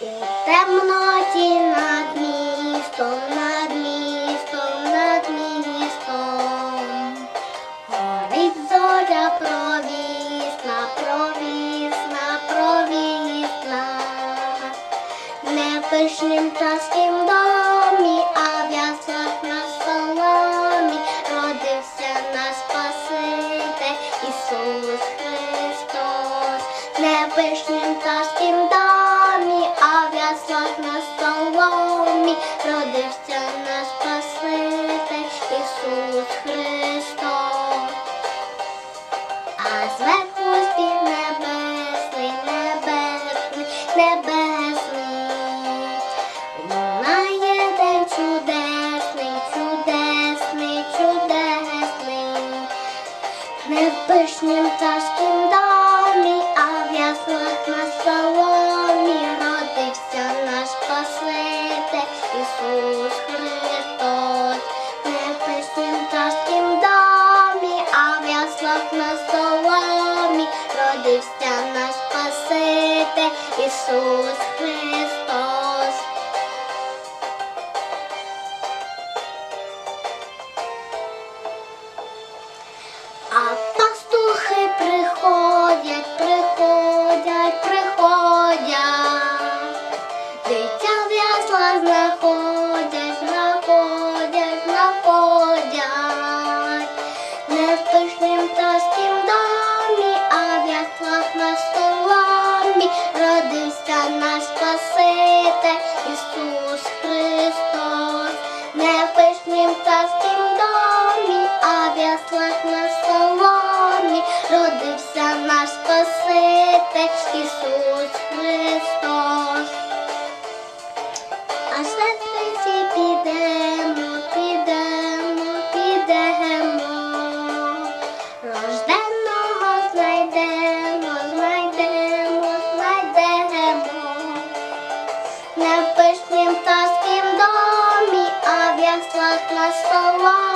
У над містом, над містом, над містом. Горить провісна, провісна, провісна. Не пишнім царськім домі, а в на соломі родився наш Спаситель Ісус Христос. Не пишнім царським домі, Ісус Христос. Не в пишнім царським домі, а в на соломі родився наш Спаситель Ісус Христос. А пастухи приходять, приходять, приходять, дитя в яслах знаходять, а яслах на соломі родився наш Спаситель Ісус Христос. А святиці підемо, підемо, підемо. Рожденого знайдемо, знайдемо, знайдемо. Не в пишнім царськім домі, а в яслах на соломі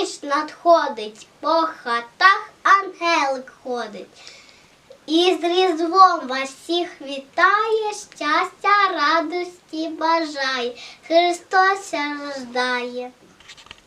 Ніч надходить, по хатах ангелик ходить. І з Різдвом вас всіх вітає, щастя, радості бажає, Христос рождає.